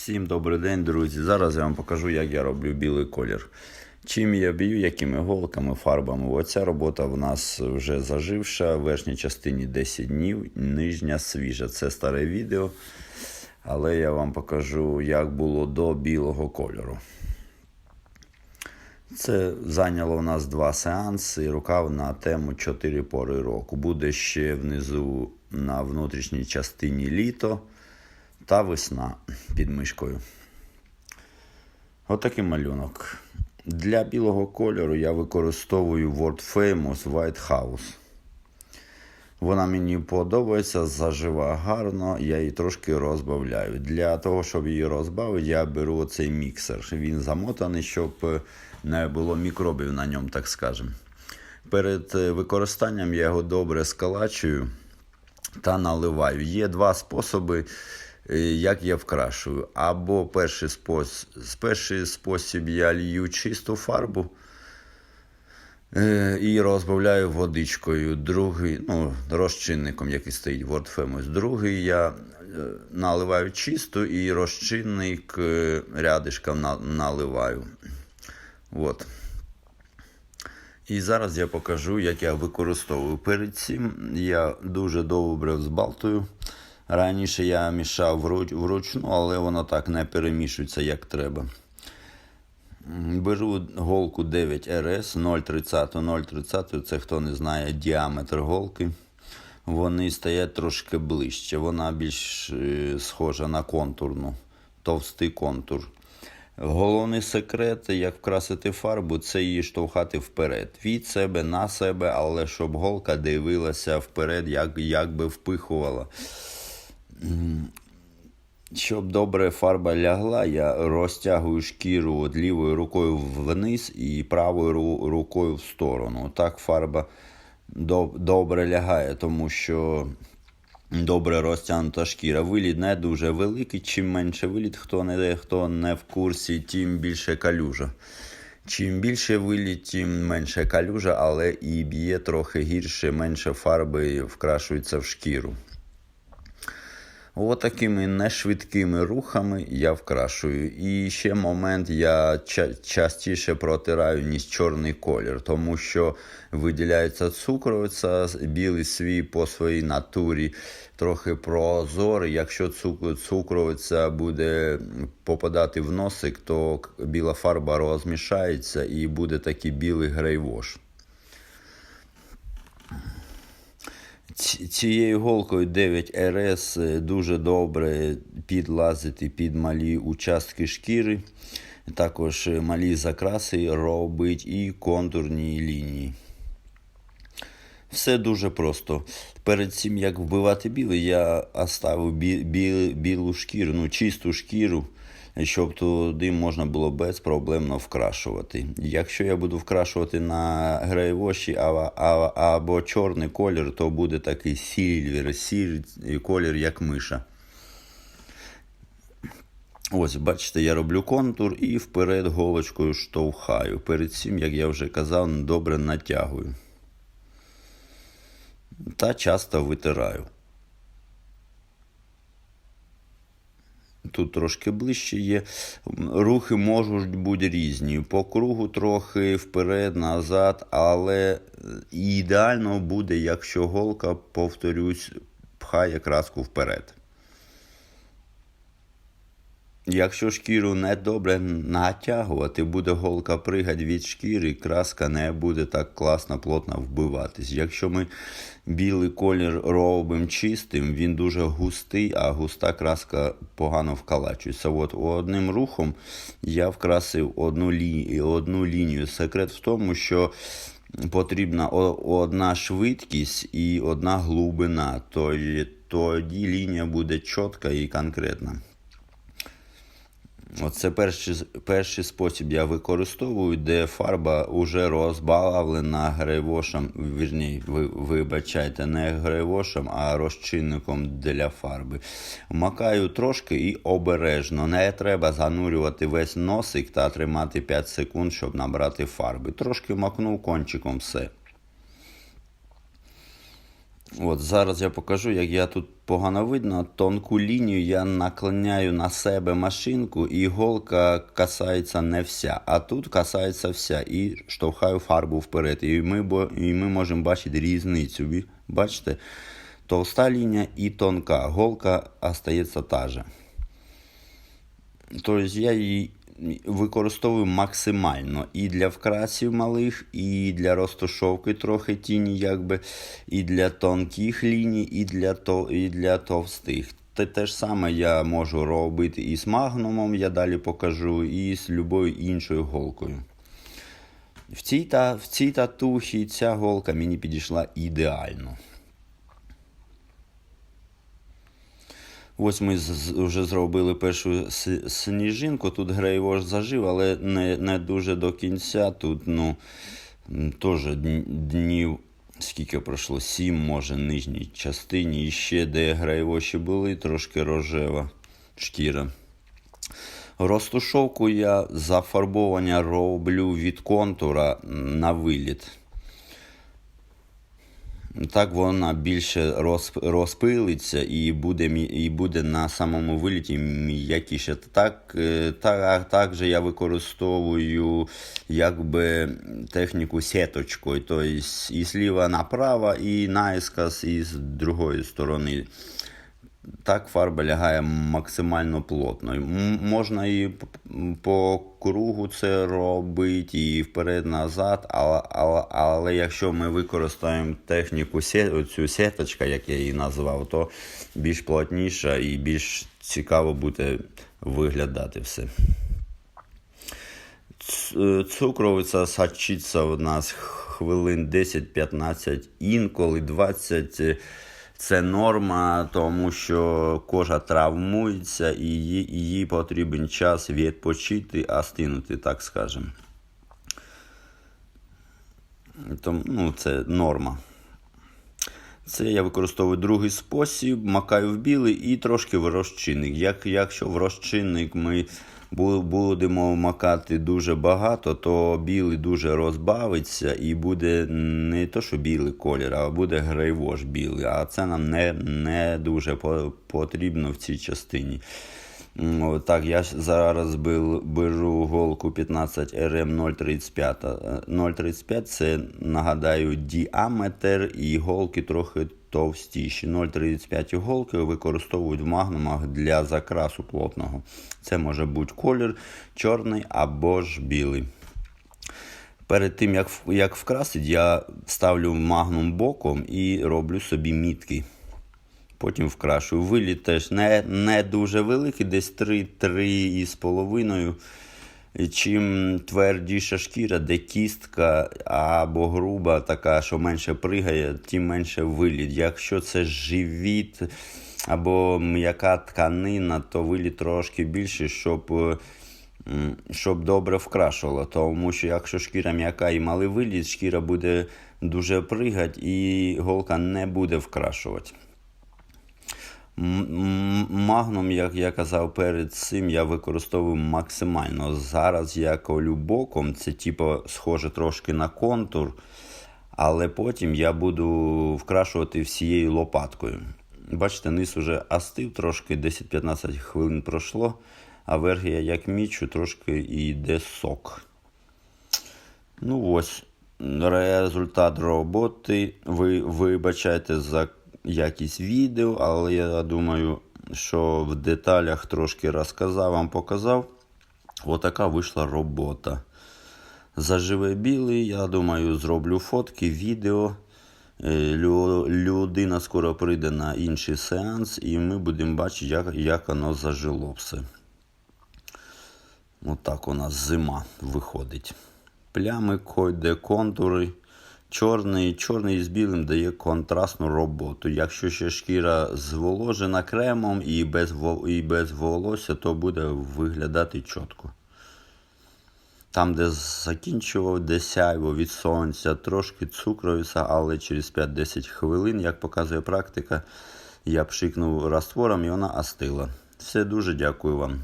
Всім добрий день, друзі. Зараз я вам покажу, як я роблю білий колір. Чим я б'ю, якими голками, фарбами. Оця робота в нас вже заживша. В верхній частині 10 днів, нижня свіжа. Це старе відео. Але я вам покажу, як було до білого кольору. Це зайняло у нас два сеанси. Рукав на тему 4 пори року. Буде ще внизу на внутрішній частині літо та весна під мишкою. Отакий малюнок. Для білого кольору я використовую World Famous White House. Вона мені подобається, зажива гарно, я її трошки розбавляю. Для того, щоб її розбавити, я беру оцей міксер. Він замотаний, щоб не було мікробів на ньому, так скажемо. Перед використанням я його добре скалачую та наливаю. Є два способи, як я вкрашую. Або перший спосіб, перший спосіб я лью чисту фарбу і розбавляю водичкою. Другий, ну, розчинником, який стоїть Word Famous. Другий я наливаю чисту і розчинник рядишком наливаю. От. І зараз я покажу, як я використовую. Перед цим я дуже добре взбалтую. Раніше я мішав вручну, але воно так не перемішується, як треба. Беру голку 9RS 0,30 0,30 це хто не знає діаметр голки. Вони стоять трошки ближче. Вона більш схожа на контурну, товстий контур. Головний секрет, як вкрасити фарбу, це її штовхати вперед. Від себе на себе, але щоб голка дивилася вперед, як, як би впихувала. Щоб добре фарба лягла, я розтягую шкіру от лівою рукою вниз і правою рукою в сторону. Так фарба добре лягає, тому що добре розтягнута шкіра. Виліт не дуже великий. Чим менше виліт, хто не, хто не в курсі, тим більше калюжа. Чим більше виліт, тим менше калюжа, але і б'є трохи гірше, менше фарби вкрашується в шкіру. Отакими нешвидкими рухами я вкрашую. І ще момент я частіше протираю, ніж чорний колір, тому що виділяється цукровиця, білий свій по своїй натурі трохи прозорий. Якщо цукровиця буде попадати в носик, то біла фарба розмішається і буде такий білий грейвош. Цією голкою 9RS дуже добре підлазити під малі участки шкіри, також малі закраси робить і контурні лінії. Все дуже просто. Перед цим як вбивати білий, я оставив бі, бі, білу шкіру, ну чисту шкіру, щоб туди можна було безпроблемно вкрашувати. Якщо я буду вкрашувати на грейвоші або чорний колір, то буде такий сільвер, сіль колір, як миша. Ось, бачите, я роблю контур і вперед голочкою штовхаю. Перед цим, як я вже казав, добре натягую. Та часто витираю. Тут трошки ближче є. Рухи можуть бути різні. По кругу трохи вперед, назад, але ідеально буде, якщо голка, повторюсь, пхає краску вперед. Якщо шкіру не добре натягувати, буде голка пригати від шкіри, краска не буде так класно, плотно вбиватись. Якщо ми білий колір робимо чистим, він дуже густий, а густа краска погано вкалачується. От одним рухом я вкрасив одну, лі... одну лінію. Секрет в тому, що потрібна одна швидкість і одна глибина. Тоді лінія буде чітка і конкретна. Оце перший перший спосіб я використовую, де фарба вже розбавлена грейвошем, вірні, ви вибачайте, не грейвошем, а розчинником для фарби. Вмакаю трошки і обережно. Не треба занурювати весь носик та тримати 5 секунд, щоб набрати фарби. Трошки макнув кончиком все. От зараз я покажу, як я тут погано видно. Тонку лінію я наклоняю на себе машинку, і голка касається не вся. А тут касається вся. І штовхаю фарбу вперед. І ми, і ми можемо бачити різницю. Бачите? Товста лінія і тонка. Голка остається та же. Тобто я її використовую максимально і для вкрасів малих, і для розташовки трохи тіні, якби, і для тонких ліній, і для, то, і для товстих. Те, те ж саме я можу робити і з магнумом, я далі покажу, і з любою іншою голкою. В цій, та, в цій татухі ця голка мені підійшла ідеально. Ось ми вже зробили першу сніжинку. Тут грейвош зажив, але не, не дуже до кінця. Тут ну, теж днів, скільки пройшло, сім, може, нижній частині. І ще де грейвоші були, трошки рожева шкіра. Розтушовку я зафарбовання роблю від контура на виліт. Так вона більше розп- розпилиться і буде, і буде на самому виліті м'якіше. Так, е, так, так же я використовую якби техніку сіточкою, тобто і сліва направо, і наискос, і з другої сторони. Так фарба лягає максимально плотно. Можна і по кругу це робити, і вперед-назад, але, але, але якщо ми використаємо техніку цю сеточка, як я її назвав, то більш плотніша і більш цікаво буде виглядати все. Е, Цукровиця сачиться у нас хвилин 10-15, інколи 20. Це норма, тому що кожа травмується і і їй потрібен час відпочити, остинути, так скажемо. Тому, ну, це норма. Це я використовую другий спосіб, макаю в білий і трошки в розчинник. Як, якщо в розчинник ми будемо макати дуже багато, то білий дуже розбавиться і буде не то, що білий колір, а буде грейвош білий. А це нам не, не дуже потрібно в цій частині. Так, я зараз беру голку 15 RM 035. Е, 035 це, нагадаю, діаметр і голки трохи товстіші. 0,35 голки використовують в магнумах для закрасу плотного. Це може бути колір чорний або ж білий. Перед тим, як, як вкрасити, я ставлю магнум боком і роблю собі мітки. Потім вкрашую. Виліт теж не, не дуже великий, десь 3, 3,5. Чим твердіша шкіра, де кістка або груба, така, що менше пригає, тим менше виліт. Якщо це живіт або м'яка тканина, то виліт трошки більше, щоб, е, щоб добре вкрашувало. Тому що якщо шкіра м'яка і малий виліт, шкіра буде дуже пригати і голка не буде вкрашувати. М- м- Магнум, як я казав перед цим, я використовую максимально. Зараз я колю боком, це типу схоже трошки на контур, але потім я буду вкрашувати всією лопаткою. Бачите, низ уже остив трошки, 10-15 хвилин пройшло, а верх я як мічу, трошки йде сок. Ну ось, результат роботи. Ви вибачайте за якість відео, але я думаю, що в деталях трошки розказав, вам показав. Отака вийшла робота. Заживе білий, я думаю, зроблю фотки, відео. Е, лю- Людина скоро прийде на інший сеанс, і ми будемо бачити, як, як воно зажило все. Отак у нас зима виходить. Плями, койде контури. Чорний, чорний з білим дає контрастну роботу. Якщо ще шкіра зволожена кремом і без, і без волосся, то буде виглядати чітко. Там, де закінчував, де сяйво від сонця, трошки цукровиця, але через 5-10 хвилин, як показує практика, я пшикнув раствором і вона остила. Все, дуже дякую вам.